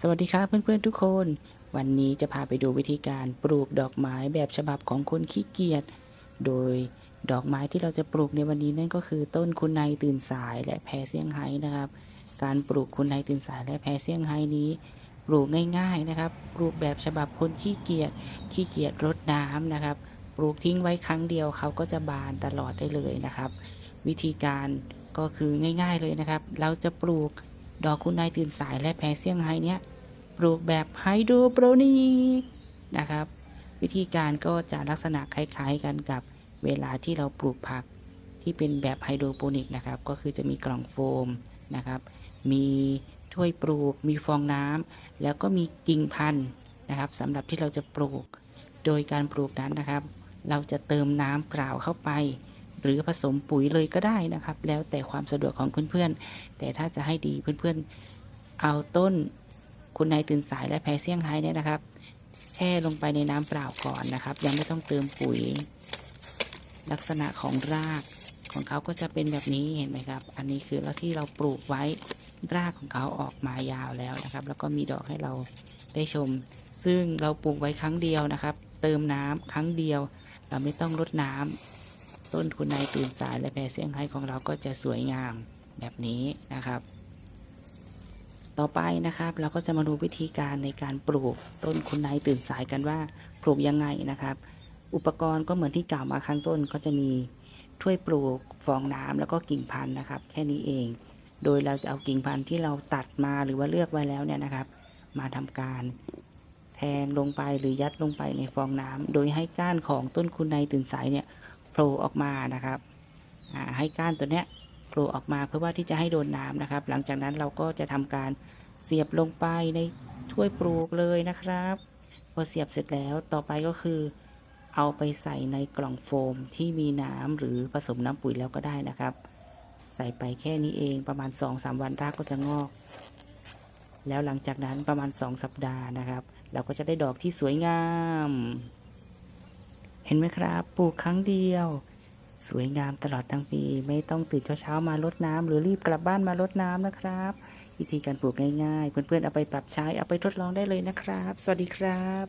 สวัสดีครับเพื่อนๆทุกคน วันนี้จะพาไปดูวิธีการปลูกดอกไม้แบบฉบับของคนขี้เกียจ โดยดอกไม้ที่เราจะปลูกในวันนี้นั่นก็คือต้นคุณนายตื่นสายและแพรเซี่ยงไฮ้นะครับ การปลูกคุณนายตื่นสายและแพรเซี่ยงไฮ้นี้ ปลูกง่ายๆนะครับ ปลูกแบบฉบับคนขี้เกียจขี้เกียจรดน้ำนะครับ ปลูกทิ้งไว้ครั้งเดียวเขาก็จะบานตลอดได้เลยนะครับ วิธีการก็คือง่าย ๆเลยนะครับ เราจะปลูก ดอกคุณนายตื่นสายและแพรเซี่ยงไฮ้เนี้ยปลูกแบบไฮโดรโปรนิกนะครับ วิธีการก็จะลักษณะคล้ายๆกันกับเวลาที่เราปลูกผักที่เป็นแบบไฮโดรโปนิกนะครับ ก็คือจะมีกล่องโฟมนะครับ มีถ้วยปลูก มีฟองน้ำแล้วก็มีกิ่งพันธุ์นะครับสำหรับที่เราจะปลูก โดยการปลูกนั้นนะครับ เราจะเติมน้ำเปล่าเข้าไป หรือผสมปุ๋ยเลยก็ได้นะครับ แล้วแต่ความสะดวกของเพื่อนๆ แต่ถ้าจะให้ดีเพื่อนๆ เอาต้นคุณนายตื่นสายและแพรเซี่ยงไฮ้เนี่ยนะครับ แช่ลงไปในน้ำเปล่าก่อนนะครับ ยังไม่ต้องเติมปุ๋ย ลักษณะของรากของเขาก็จะเป็นแบบนี้เห็นไหมครับ อันนี้คือแล้วที่เราปลูกไว้รากของเขาออกมายาวแล้วนะครับ แล้วก็มีดอกให้เราได้ชม ซึ่งเราปลูกไว้ครั้งเดียวนะครับ เติมน้ำครั้งเดียว เราไม่ต้องรดน้ำ ต้นคุณนายตื่นสายและแพรเซี่ยงไฮ้ของเราก็จะสวยงามแบบนี้นะครับ ต่อไปนะครับเราก็จะมาดูวิธีการในการปลูกต้นคุณนายตื่นสายกันว่าปลูกยังไงนะครับ อุปกรณ์ก็เหมือนที่กล่าวมาข้างต้นก็จะมีถ้วยปลูกฟองน้ำแล้วก็กิ่งพันธุ์นะครับ แค่นี้เอง โดยเราจะเอากิ่งพันธุ์ที่เราตัดมาหรือว่าเลือกไว้แล้วเนี่ยนะครับ มาทำการแทงลงไปหรือยัดลงไปในฟองน้ำโดยให้ก้านของต้นคุณนายตื่นสายเนี่ย ผล่ออกมานะครับให้ก้านตัวเนี้ยโผล่ออกมาเพื่อว่าที่จะให้โดนน้ำนะครับ หลังจากนั้นเราก็จะทำการเสียบลงไปในถ้วยปลูกเลยนะครับ พอเสียบเสร็จแล้วต่อไปก็คือ เอาไปใส่ในกล่องโฟมที่มีน้ำหรือผสมน้ำปุ๋ยแล้วก็ได้นะครับ ใส่ไปแค่นี้เองประมาณ 2-3 วันรากก็จะงอก แล้วหลังจากนั้นประมาณ 2 สัปดาห์นะครับ เราก็จะได้ดอกที่สวยงาม เห็นไหมครับ ปลูกครั้งเดียว สวยงามตลอดทั้งปี ไม่ต้องตื่นเช้ามารดน้ำ หรือรีบกลับบ้านมารดน้ำนะครับวิธีการปลูกง่ายๆ เพื่อนๆเอาไปปรับใช้เอาไปทดลองได้เลยนะครับ สวัสดีครับ